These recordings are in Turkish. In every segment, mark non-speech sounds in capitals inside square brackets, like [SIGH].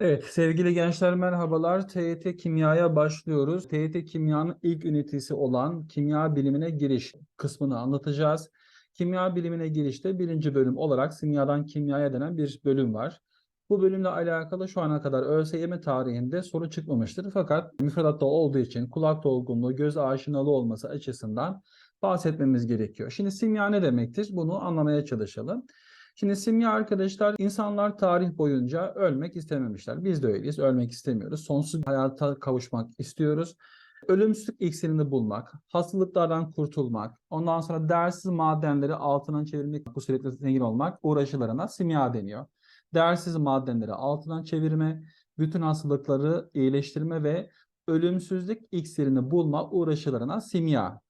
Evet sevgili gençler merhabalar. TYT Kimya'ya başlıyoruz. TYT Kimya'nın ilk ünitesi olan kimya bilimine giriş kısmını anlatacağız. Kimya bilimine girişte birinci bölüm olarak simyadan kimyaya denen bir bölüm var. Bu bölümle alakalı şu ana kadar ÖSYM tarihinde soru çıkmamıştır. Fakat müfredatta olduğu için kulak dolgunluğu, göz aşinalığı olması açısından bahsetmemiz gerekiyor. Şimdi simya ne demektir? Bunu anlamaya çalışalım. Şimdi simya arkadaşlar insanlar tarih boyunca ölmek istememişler. Biz de öyleyiz. Ölmek istemiyoruz. Sonsuz hayata kavuşmak istiyoruz. Ölümsüzlük iksirini bulmak, hastalıklardan kurtulmak, ondan sonra değersiz madenleri altından çevirmek, bu sürekli zengin olmak uğraşılarına simya deniyor. Değersiz madenleri altından çevirme, bütün hastalıkları iyileştirme ve ölümsüzlük iksirini bulma uğraşılarına simya.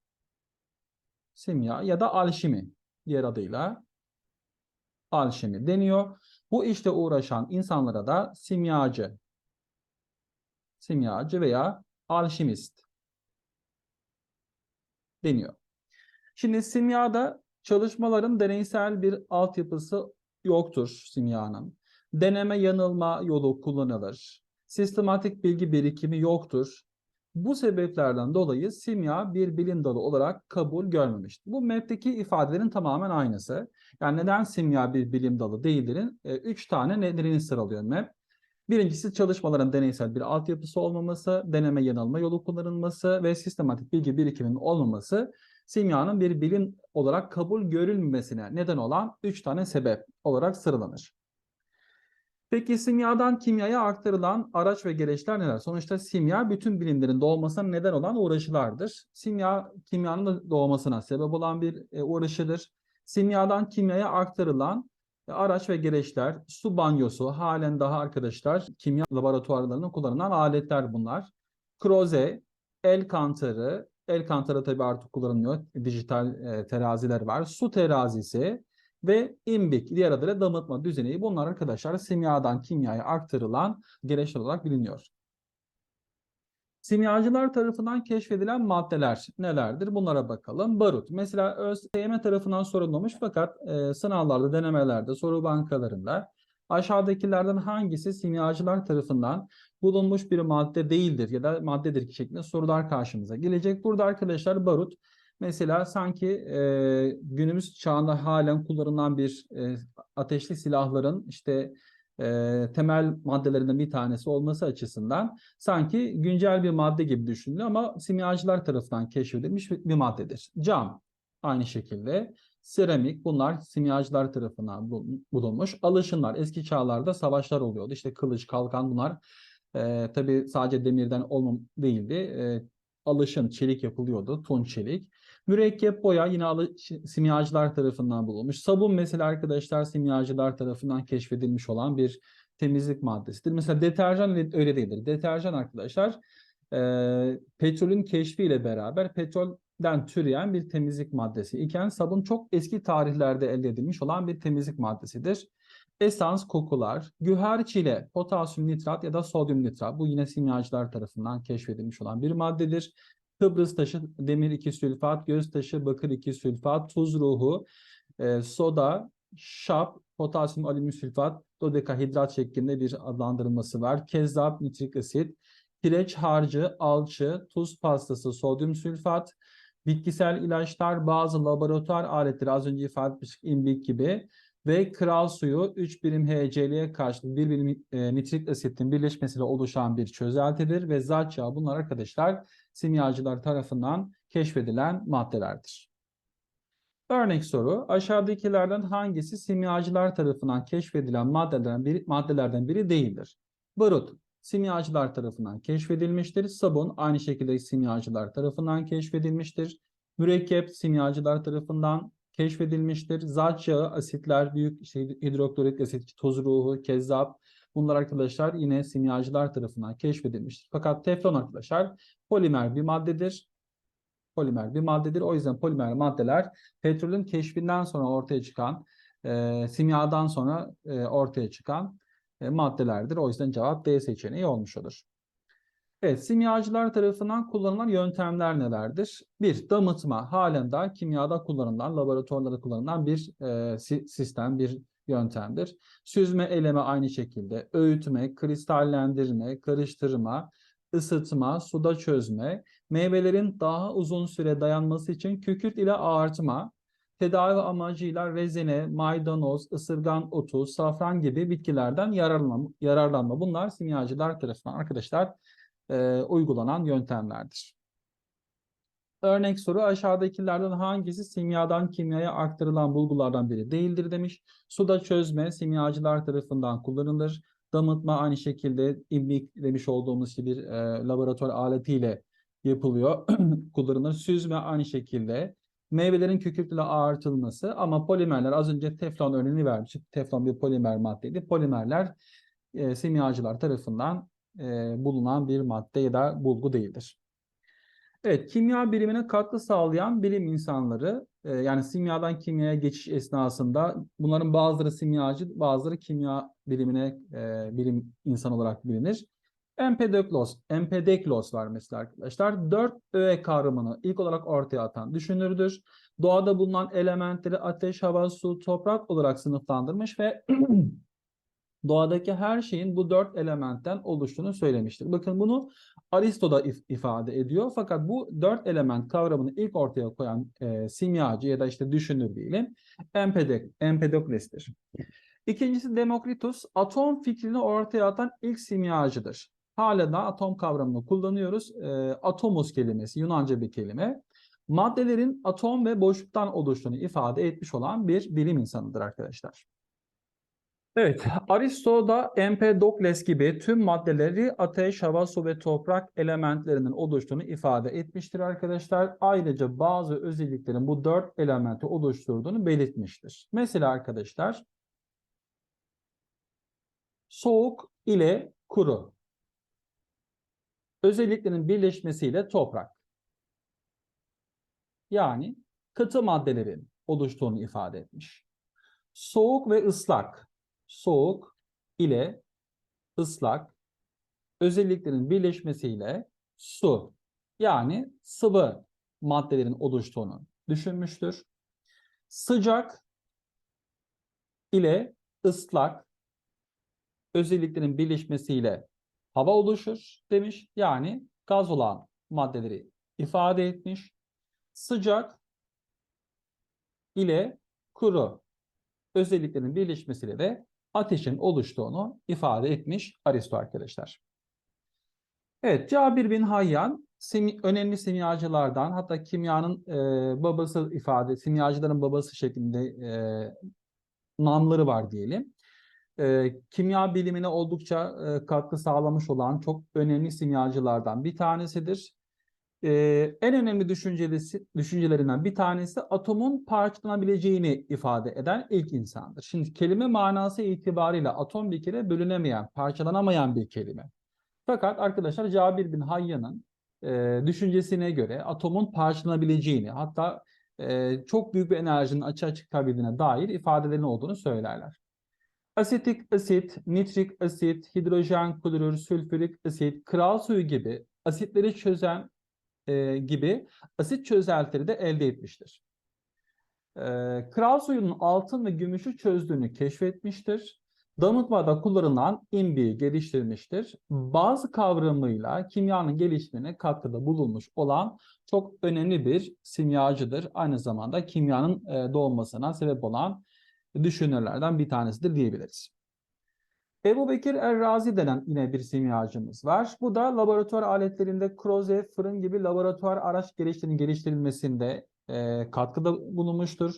Simya ya da alşimi diğer adıyla alşimi deniyor. Bu işte uğraşan insanlara da simyacı, simyacı veya alşimist deniyor. Şimdi simyada çalışmaların deneysel bir altyapısı yoktur simyanın. Deneme yanılma yolu kullanılır. Sistematik bilgi birikimi yoktur. Bu sebeplerden dolayı simya bir bilim dalı olarak kabul görmemiştir. Bu map'teki ifadelerin tamamen aynısı. Yani neden simya bir bilim dalı değildirin? E, üç tane nedenini sıralıyor map. Birincisi çalışmaların deneysel bir altyapısı olmaması, deneme yanılma yolu kullanılması ve sistematik bilgi birikiminin olmaması simyanın bir bilim olarak kabul görülmemesine neden olan üç tane sebep olarak sıralanır. Peki simyadan kimyaya aktarılan araç ve gereçler neler? Sonuçta simya bütün bilimlerin doğmasına neden olan uğraşılardır. Simya kimyanın doğmasına sebep olan bir e, uğraşıdır. Simyadan kimyaya aktarılan e, araç ve gereçler, su banyosu halen daha arkadaşlar kimya laboratuvarlarında kullanılan aletler bunlar. Kroze, el kantarı, el kantarı tabii artık kullanılmıyor. Dijital e, teraziler var. Su terazisi, ve imbik diğer adıyla damıtma düzeneği bunlar arkadaşlar simyadan kimyaya aktarılan gereçler olarak biliniyor. Simyacılar tarafından keşfedilen maddeler nelerdir? Bunlara bakalım. Barut. Mesela ÖSYM tarafından sorulmamış fakat e, sınavlarda, denemelerde, soru bankalarında aşağıdakilerden hangisi simyacılar tarafından bulunmuş bir madde değildir ya da maddedir şeklinde sorular karşımıza gelecek. Burada arkadaşlar barut Mesela sanki e, günümüz çağında halen kullanılan bir e, ateşli silahların işte e, temel maddelerinden bir tanesi olması açısından sanki güncel bir madde gibi düşünülüyor ama simyacılar tarafından keşfedilmiş bir, bir maddedir. Cam aynı şekilde. Seramik bunlar simyacılar tarafından bulunmuş. Alışınlar eski çağlarda savaşlar oluyordu. İşte kılıç, kalkan bunlar e, tabii sadece demirden olmam değildi. E, alışın, çelik yapılıyordu. Tunç çelik. Mürekkep boya yine simyacılar tarafından bulunmuş. Sabun mesela arkadaşlar simyacılar tarafından keşfedilmiş olan bir temizlik maddesidir. Mesela deterjan öyle değildir. Deterjan arkadaşlar e, petrolün keşfiyle beraber petrolden türeyen bir temizlik maddesi iken sabun çok eski tarihlerde elde edilmiş olan bir temizlik maddesidir. Esans kokular, güher çile, potasyum nitrat ya da sodyum nitrat bu yine simyacılar tarafından keşfedilmiş olan bir maddedir. Kıbrıs taşı, demir 2 sülfat, göz taşı, bakır 2 sülfat, tuz ruhu, e, soda, şap, potasyum alüminyum sülfat, dodekahidrat şeklinde bir adlandırılması var. Kezzap, nitrik asit, kireç harcı, alçı, tuz pastası, sodyum sülfat, bitkisel ilaçlar, bazı laboratuvar aletleri az önce ifade etmiştik imbik gibi ve kral suyu 3 birim HCl'ye karşılık 1 birim e, nitrik asitin birleşmesiyle oluşan bir çözeltidir ve zat yağı bunlar arkadaşlar simyacılar tarafından keşfedilen maddelerdir. Örnek soru, aşağıdakilerden hangisi simyacılar tarafından keşfedilen maddelerden biri, maddelerden biri değildir? Barut, simyacılar tarafından keşfedilmiştir. Sabun, aynı şekilde simyacılar tarafından keşfedilmiştir. Mürekkep, simyacılar tarafından keşfedilmiştir. Zat yağı, asitler, büyük işte hidroklorik asit, toz ruhu, kezzap, Bunlar arkadaşlar yine simyacılar tarafından keşfedilmiştir. Fakat teflon arkadaşlar polimer bir maddedir. Polimer bir maddedir. O yüzden polimer maddeler petrolün keşfinden sonra ortaya çıkan, e, simyadan sonra e, ortaya çıkan e, maddelerdir. O yüzden cevap D seçeneği olmuş olur. Evet, simyacılar tarafından kullanılan yöntemler nelerdir? Bir, damıtma halen daha kimyada kullanılan, laboratuvarlarda kullanılan bir e, sistem, bir yöntemdir. Süzme eleme aynı şekilde. Öğütme, kristallendirme, karıştırma, ısıtma, suda çözme, meyvelerin daha uzun süre dayanması için kükürt ile ağartma, tedavi amacıyla rezene, maydanoz, ısırgan otu, safran gibi bitkilerden yararlanma. yararlanma. Bunlar simyacılar tarafından arkadaşlar e, uygulanan yöntemlerdir. Örnek soru aşağıdakilerden hangisi simyadan kimyaya aktarılan bulgulardan biri değildir demiş. Suda çözme simyacılar tarafından kullanılır. Damıtma aynı şekilde imbik demiş olduğumuz gibi bir e, laboratuvar aletiyle yapılıyor, [CLEARS THROAT] kullanılır. Süzme aynı şekilde. Meyvelerin kükürtle ağartılması ama polimerler az önce teflon örneğini vermiştik. Teflon bir polimer maddeydi. Polimerler e, simyacılar tarafından e, bulunan bir madde ya da bulgu değildir. Evet, kimya bilimine katkı sağlayan bilim insanları, e, yani simyadan kimyaya geçiş esnasında bunların bazıları simyacı, bazıları kimya bilimine e, bilim insan olarak bilinir. Empedoklos, Empedeklos var mesela arkadaşlar. Dört öğe kavramını ilk olarak ortaya atan düşünürdür. Doğada bulunan elementleri ateş, hava, su, toprak olarak sınıflandırmış ve [CLEARS THROAT] doğadaki her şeyin bu dört elementten oluştuğunu söylemiştir. Bakın bunu Aristo da if- ifade ediyor. Fakat bu dört element kavramını ilk ortaya koyan e, simyacı ya da işte düşünür diyelim Empedok Empedokles'tir. İkincisi Demokritos atom fikrini ortaya atan ilk simyacıdır. Hala da atom kavramını kullanıyoruz. E, atomos kelimesi Yunanca bir kelime. Maddelerin atom ve boşluktan oluştuğunu ifade etmiş olan bir bilim insanıdır arkadaşlar. Evet, Aristo da Empedokles gibi tüm maddeleri ateş, hava, su ve toprak elementlerinin oluştuğunu ifade etmiştir arkadaşlar. Ayrıca bazı özelliklerin bu dört elementi oluşturduğunu belirtmiştir. Mesela arkadaşlar, soğuk ile kuru. Özelliklerin birleşmesiyle toprak. Yani katı maddelerin oluştuğunu ifade etmiş. Soğuk ve ıslak soğuk ile ıslak özelliklerin birleşmesiyle su yani sıvı maddelerin oluştuğunu düşünmüştür. Sıcak ile ıslak özelliklerin birleşmesiyle hava oluşur demiş. Yani gaz olan maddeleri ifade etmiş. Sıcak ile kuru özelliklerin birleşmesiyle de ateşin oluştuğunu ifade etmiş Aristo arkadaşlar. Evet, Cabir bin Hayyan simi, önemli simyacılardan hatta kimyanın e, babası ifade, simyacıların babası şeklinde e, namları var diyelim. E, kimya bilimine oldukça e, katkı sağlamış olan çok önemli simyacılardan bir tanesidir. Ee, en önemli düşüncelisi, düşüncelerinden bir tanesi atomun parçalanabileceğini ifade eden ilk insandır. Şimdi kelime manası itibariyle atom bir kere bölünemeyen, parçalanamayan bir kelime. Fakat arkadaşlar Cabir bin Hayyan'ın e, düşüncesine göre atomun parçalanabileceğini hatta e, çok büyük bir enerjinin açığa çıkabildiğine dair ifadelerin olduğunu söylerler. Asetik asit, nitrik asit, hidrojen klorür, sülfürik asit, kral suyu gibi asitleri çözen e, gibi asit çözeltileri de elde etmiştir. E, kral suyunun altın ve gümüşü çözdüğünü keşfetmiştir. Damıtmada kullanılan imbiyi geliştirmiştir. Bazı kavramıyla kimyanın gelişimine katkıda bulunmuş olan çok önemli bir simyacıdır. Aynı zamanda kimyanın e, doğmasına sebep olan düşünürlerden bir tanesidir diyebiliriz. Ebu Bekir Er-Razi denen yine bir simyacımız var. Bu da laboratuvar aletlerinde kroze, fırın gibi laboratuvar araç gereçlerinin geliştirilmesinde e, katkıda bulunmuştur.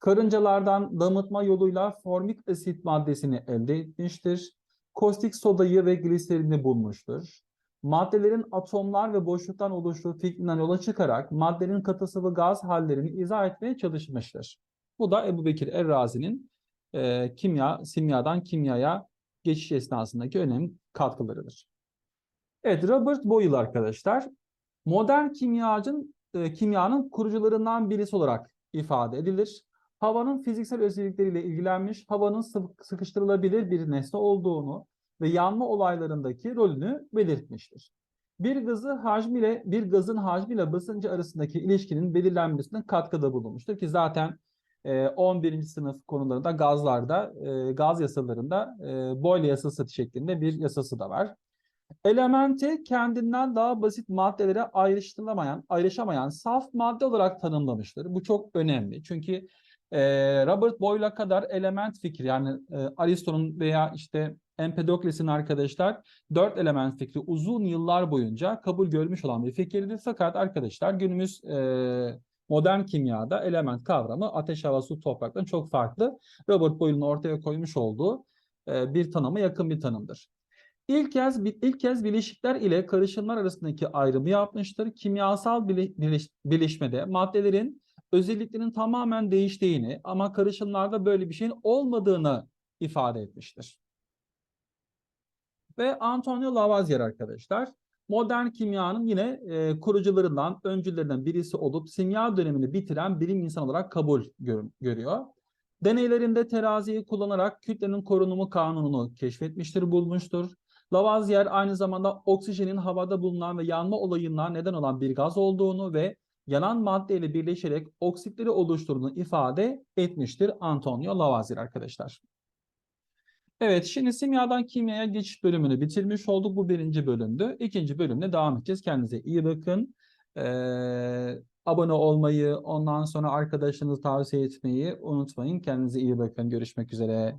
Karıncalardan damıtma yoluyla formik asit maddesini elde etmiştir. Kostik sodayı ve gliserini bulmuştur. Maddelerin atomlar ve boşluktan oluştuğu fikrinden yola çıkarak maddenin katı sıvı gaz hallerini izah etmeye çalışmıştır. Bu da Ebu Bekir Er-Razi'nin e, kimya, simyadan kimyaya geçiş esnasındaki önemli katkılarıdır. Evet, Robert Boyle arkadaşlar, modern kimyacın, e, kimyanın kurucularından birisi olarak ifade edilir. Havanın fiziksel özellikleriyle ilgilenmiş, havanın sıkıştırılabilir bir nesne olduğunu ve yanma olaylarındaki rolünü belirtmiştir. Bir gazı hacmiyle bir gazın hacmiyle basıncı arasındaki ilişkinin belirlenmesine katkıda bulunmuştur ki zaten 11. sınıf konularında gazlarda, e, gaz yasalarında e, Boyle yasası şeklinde bir yasası da var. Elementi kendinden daha basit maddelere ayrıştırılamayan, ayrışamayan saf madde olarak tanımlamıştır. Bu çok önemli. Çünkü e, Robert Boyle'a kadar element fikri yani Aristo'nun veya işte Empedokles'in arkadaşlar dört element fikri uzun yıllar boyunca kabul görmüş olan bir fikirdir. Fakat arkadaşlar günümüz e, modern kimyada element kavramı ateş, hava, su, topraktan çok farklı. Robert Boyle'un ortaya koymuş olduğu e, bir tanıma yakın bir tanımdır. İlk kez ilk kez bileşikler ile karışımlar arasındaki ayrımı yapmıştır. Kimyasal bile, birleş, birleşmede maddelerin özelliklerinin tamamen değiştiğini ama karışımlarda böyle bir şeyin olmadığını ifade etmiştir. Ve Antonio Lavoisier arkadaşlar modern kimyanın yine e, kurucularından, öncülerinden birisi olup simya dönemini bitiren bilim insan olarak kabul gör, görüyor. Deneylerinde teraziyi kullanarak kütlenin korunumu kanununu keşfetmiştir, bulmuştur. Lavoisier aynı zamanda oksijenin havada bulunan ve yanma olayından neden olan bir gaz olduğunu ve yanan maddeyle birleşerek oksitleri oluşturduğunu ifade etmiştir Antonio Lavoisier arkadaşlar. Evet, şimdi simyadan kimyaya geçiş bölümünü bitirmiş olduk. Bu birinci bölümdü. İkinci bölümde devam edeceğiz. Kendinize iyi bakın. Ee, abone olmayı, ondan sonra arkadaşlarınızı tavsiye etmeyi unutmayın. Kendinize iyi bakın. Görüşmek üzere.